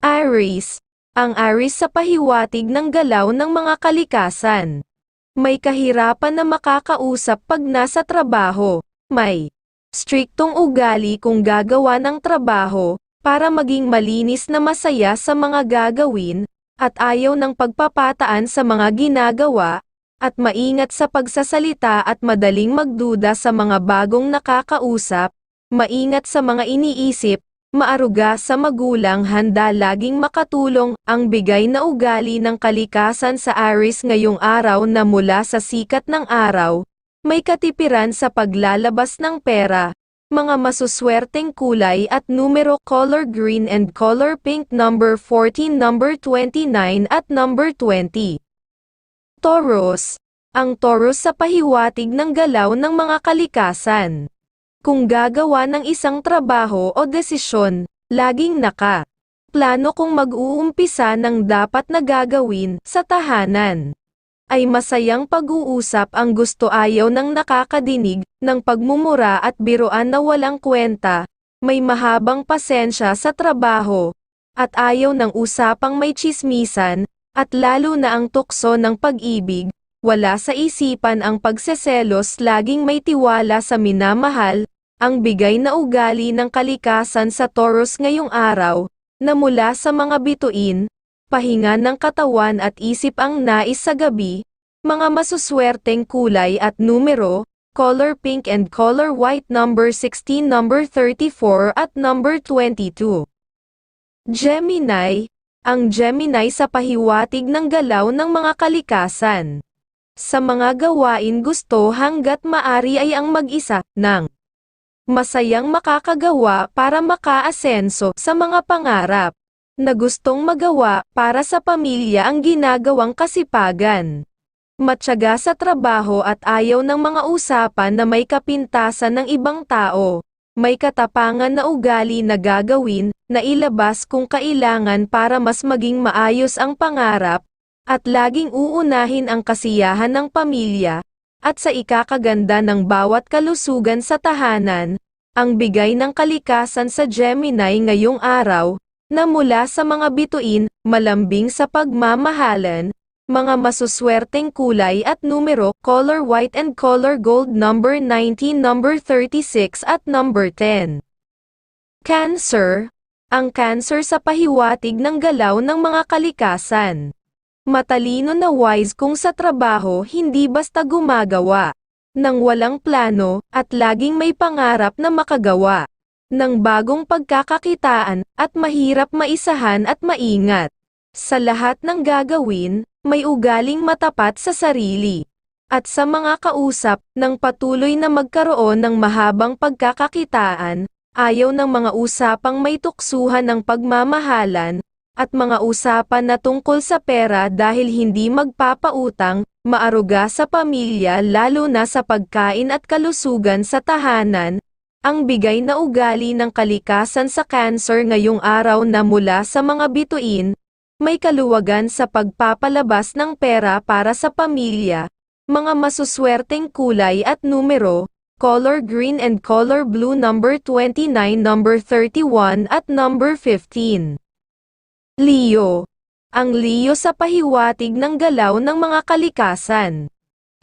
Aries. Ang Aries sa pahiwatig ng galaw ng mga kalikasan. May kahirapan na makakausap pag nasa trabaho. May striktong ugali kung gagawa ng trabaho, para maging malinis na masaya sa mga gagawin, at ayaw ng pagpapataan sa mga ginagawa, at maingat sa pagsasalita at madaling magduda sa mga bagong nakakausap, maingat sa mga iniisip, maaruga sa magulang handa laging makatulong, ang bigay na ugali ng kalikasan sa Aries ngayong araw na mula sa sikat ng araw, may katipiran sa paglalabas ng pera, mga masuswerteng kulay at numero color green and color pink number 14 number 29 at number 20. Taurus. Ang Taurus sa pahiwatig ng galaw ng mga kalikasan. Kung gagawa ng isang trabaho o desisyon, laging naka. Plano kung mag-uumpisa ng dapat na gagawin sa tahanan. Ay masayang pag-uusap ang gusto ayaw ng nakakadinig ng pagmumura at biroan na walang kwenta, may mahabang pasensya sa trabaho, at ayaw ng usapang may chismisan, at lalo na ang tukso ng pag-ibig, wala sa isipan ang pagseselos laging may tiwala sa minamahal, ang bigay na ugali ng kalikasan sa Taurus ngayong araw, na mula sa mga bituin, pahinga ng katawan at isip ang nais sa gabi, mga masuswerteng kulay at numero, color pink and color white number 16 number 34 at number 22. Gemini, ang Gemini sa pahiwatig ng galaw ng mga kalikasan. Sa mga gawain gusto hanggat maari ay ang mag-isa, ng masayang makakagawa para makaasenso sa mga pangarap na gustong magawa para sa pamilya ang ginagawang kasipagan. Matyaga sa trabaho at ayaw ng mga usapan na may kapintasan ng ibang tao. May katapangan na ugali na gagawin, na ilabas kung kailangan para mas maging maayos ang pangarap, at laging uunahin ang kasiyahan ng pamilya, at sa ikakaganda ng bawat kalusugan sa tahanan, ang bigay ng kalikasan sa Gemini ngayong araw, na mula sa mga bituin, malambing sa pagmamahalan, mga masuswerteng kulay at numero, color white and color gold number 19 number 36 at number 10. Cancer, ang cancer sa pahiwatig ng galaw ng mga kalikasan. Matalino na wise kung sa trabaho hindi basta gumagawa. Nang walang plano, at laging may pangarap na makagawa. Ng bagong pagkakakitaan, at mahirap maisahan at maingat. Sa lahat ng gagawin, may ugaling matapat sa sarili. At sa mga kausap, ng patuloy na magkaroon ng mahabang pagkakakitaan, ayaw ng mga usapang may tuksuhan ng pagmamahalan, at mga usapan na tungkol sa pera dahil hindi magpapautang, maaruga sa pamilya lalo na sa pagkain at kalusugan sa tahanan, ang bigay na ugali ng kalikasan sa cancer ngayong araw na mula sa mga bituin, may kaluwagan sa pagpapalabas ng pera para sa pamilya, mga masuswerteng kulay at numero, color green and color blue number 29 number 31 at number 15. Leo. Ang Leo sa pahiwatig ng galaw ng mga kalikasan.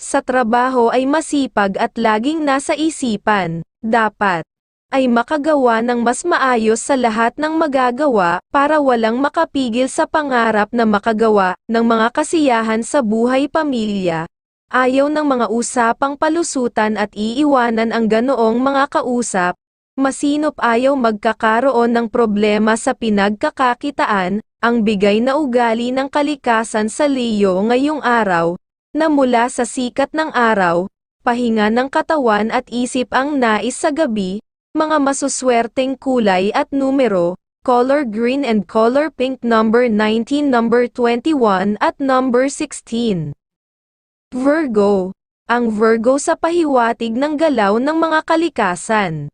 Sa trabaho ay masipag at laging nasa isipan, dapat ay makagawa ng mas maayos sa lahat ng magagawa para walang makapigil sa pangarap na makagawa ng mga kasiyahan sa buhay pamilya. Ayaw ng mga usapang palusutan at iiwanan ang ganoong mga kausap, masinop ayaw magkakaroon ng problema sa pinagkakakitaan, ang bigay na ugali ng kalikasan sa Leo ngayong araw, na mula sa sikat ng araw, pahinga ng katawan at isip ang nais sa gabi, mga masuswerteng kulay at numero, color green and color pink number 19 number 21 at number 16. Virgo. Ang Virgo sa pahiwatig ng galaw ng mga kalikasan.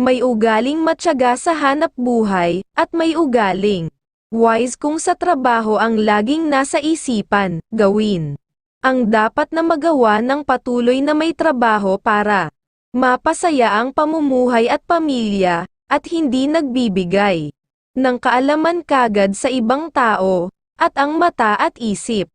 May ugaling matyaga sa hanap buhay, at may ugaling wise kung sa trabaho ang laging nasa isipan, gawin. Ang dapat na magawa ng patuloy na may trabaho para mapasaya ang pamumuhay at pamilya, at hindi nagbibigay ng kaalaman kagad sa ibang tao, at ang mata at isip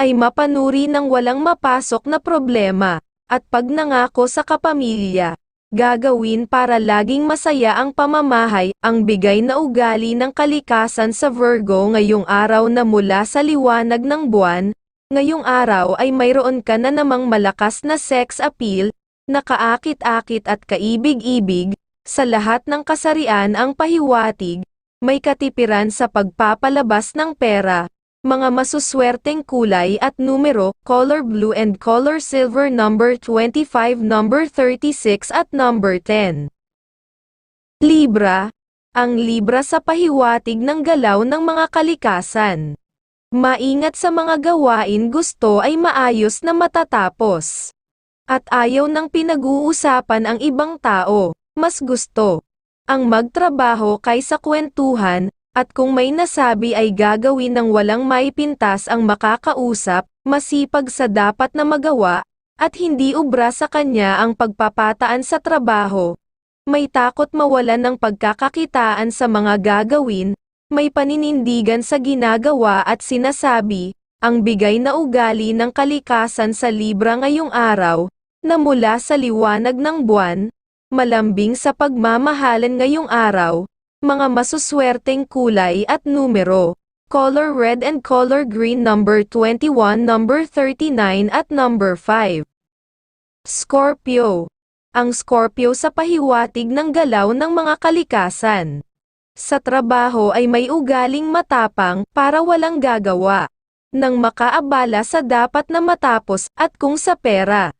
ay mapanuri ng walang mapasok na problema, at pag nangako sa kapamilya, gagawin para laging masaya ang pamamahay, ang bigay na ugali ng kalikasan sa Virgo ngayong araw na mula sa liwanag ng buwan, ngayong araw ay mayroon ka na namang malakas na sex appeal, nakaakit-akit at kaibig-ibig, sa lahat ng kasarian ang pahiwatig, may katipiran sa pagpapalabas ng pera, mga masuswerteng kulay at numero, color blue and color silver number 25 number 36 at number 10. Libra, ang Libra sa pahiwatig ng galaw ng mga kalikasan. Maingat sa mga gawain gusto ay maayos na matatapos. At ayaw ng pinag-uusapan ang ibang tao, mas gusto ang magtrabaho kaysa kwentuhan, at kung may nasabi ay gagawin ng walang maipintas ang makakausap, masipag sa dapat na magawa, at hindi ubra sa kanya ang pagpapataan sa trabaho. May takot mawalan ng pagkakakitaan sa mga gagawin, may paninindigan sa ginagawa at sinasabi, ang bigay na ugali ng kalikasan sa Libra ngayong araw, na mula sa liwanag ng buwan, malambing sa pagmamahalan ngayong araw, mga masuswerteng kulay at numero, color red and color green number 21 number 39 at number 5. Scorpio. Ang Scorpio sa pahiwatig ng galaw ng mga kalikasan. Sa trabaho ay may ugaling matapang para walang gagawa. Nang makaabala sa dapat na matapos at kung sa pera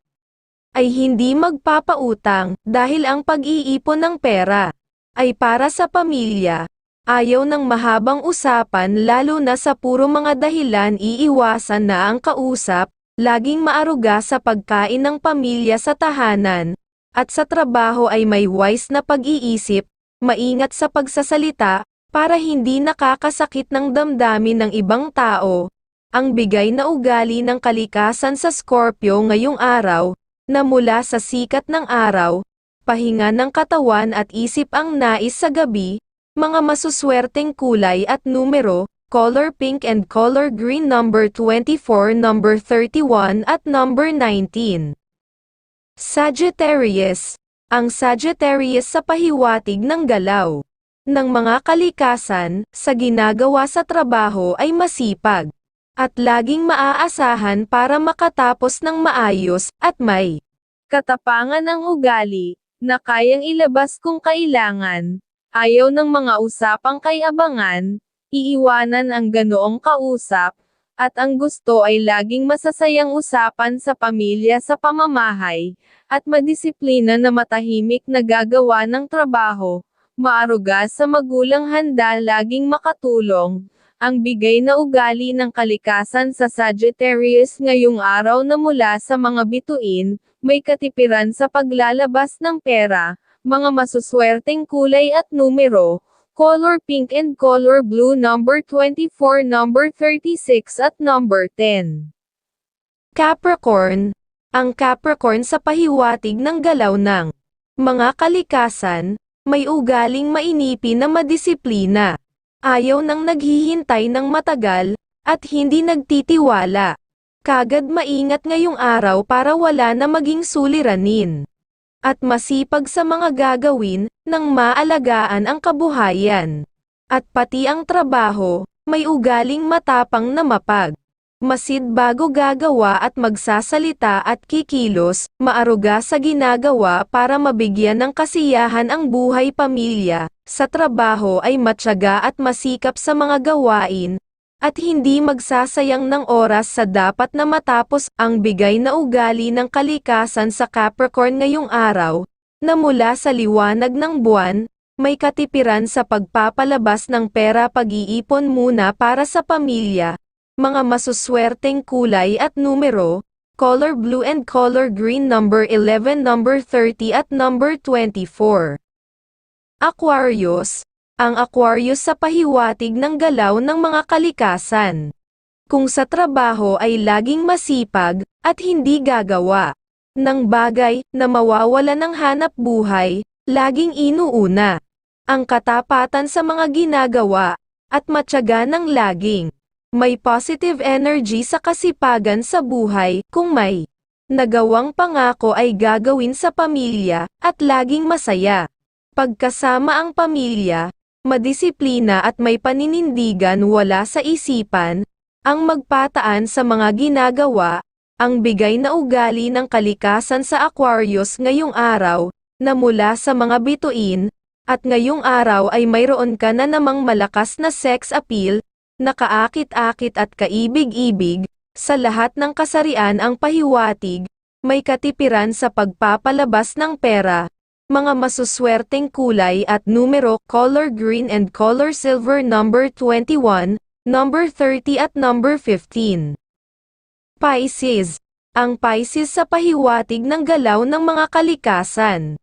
ay hindi magpapautang dahil ang pag-iipon ng pera ay para sa pamilya. Ayaw ng mahabang usapan lalo na sa puro mga dahilan iiwasan na ang kausap, laging maaruga sa pagkain ng pamilya sa tahanan, at sa trabaho ay may wise na pag-iisip, maingat sa pagsasalita, para hindi nakakasakit ng damdamin ng ibang tao. Ang bigay na ugali ng kalikasan sa Scorpio ngayong araw, na mula sa sikat ng araw, pahinga ng katawan at isip ang nais sa gabi, mga masuswerteng kulay at numero, color pink and color green number 24 number 31 at number 19. Sagittarius, ang Sagittarius sa pahiwatig ng galaw. Ng mga kalikasan sa ginagawa sa trabaho ay masipag. At laging maaasahan para makatapos ng maayos at may katapangan ng ugali na kayang ilabas kung kailangan. Ayaw ng mga usapang kay abangan, iiwanan ang ganoong kausap, at ang gusto ay laging masasayang usapan sa pamilya sa pamamahay, at madisiplina na matahimik na gagawa ng trabaho, maaruga sa magulang handa laging makatulong, ang bigay na ugali ng kalikasan sa Sagittarius ngayong araw na mula sa mga bituin, may katipiran sa paglalabas ng pera, mga masuswerteng kulay at numero, color pink and color blue number 24 number 36 at number 10. Capricorn, ang Capricorn sa pahiwatig ng galaw ng mga kalikasan, may ugaling mainipin na madisiplina. Ayaw nang naghihintay ng matagal, at hindi nagtitiwala. Kagad maingat ngayong araw para wala na maging suliranin. At masipag sa mga gagawin, nang maalagaan ang kabuhayan. At pati ang trabaho, may ugaling matapang na mapag. Masid bago gagawa at magsasalita at kikilos, maaruga sa ginagawa para mabigyan ng kasiyahan ang buhay pamilya, sa trabaho ay matyaga at masikap sa mga gawain, at hindi magsasayang ng oras sa dapat na matapos ang bigay na ugali ng kalikasan sa Capricorn ngayong araw, na mula sa liwanag ng buwan, may katipiran sa pagpapalabas ng pera pag-iipon muna para sa pamilya, mga masuswerteng kulay at numero, color blue and color green number 11 number 30 at number 24. Aquarius, ang Aquarius sa pahiwatig ng galaw ng mga kalikasan. Kung sa trabaho ay laging masipag, at hindi gagawa ng bagay na mawawala ng hanap buhay, laging inuuna ang katapatan sa mga ginagawa, at matyaga ng laging. May positive energy sa kasipagan sa buhay, kung may nagawang pangako ay gagawin sa pamilya, at laging masaya. Pagkasama ang pamilya, madisiplina at may paninindigan wala sa isipan, ang magpataan sa mga ginagawa, ang bigay na ugali ng kalikasan sa Aquarius ngayong araw, na mula sa mga bituin, at ngayong araw ay mayroon ka na namang malakas na sex appeal, nakaakit-akit at kaibig-ibig, sa lahat ng kasarian ang pahiwatig, may katipiran sa pagpapalabas ng pera, mga masuswerteng kulay at numero color green and color silver number 21, number 30 at number 15. Pisces. Ang Pisces sa pahiwatig ng galaw ng mga kalikasan.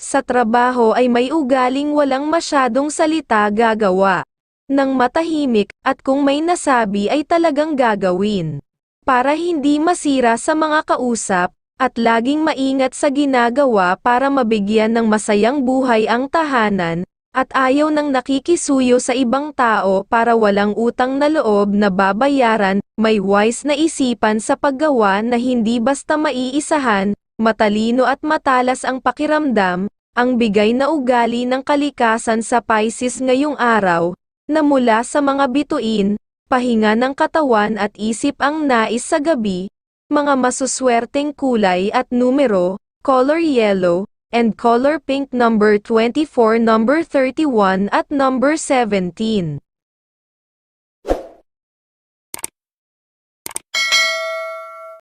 Sa trabaho ay may ugaling walang masyadong salita gagawa. Nang matahimik, at kung may nasabi ay talagang gagawin. Para hindi masira sa mga kausap, at laging maingat sa ginagawa para mabigyan ng masayang buhay ang tahanan, at ayaw nang nakikisuyo sa ibang tao para walang utang na loob na babayaran, may wise na isipan sa paggawa na hindi basta maiisahan, matalino at matalas ang pakiramdam, ang bigay na ugali ng kalikasan sa Pisces ngayong araw, na mula sa mga bituin, pahinga ng katawan at isip ang nais sa gabi, mga masuswerteng kulay at numero, color yellow, and color pink number 24 number 31 at number 17.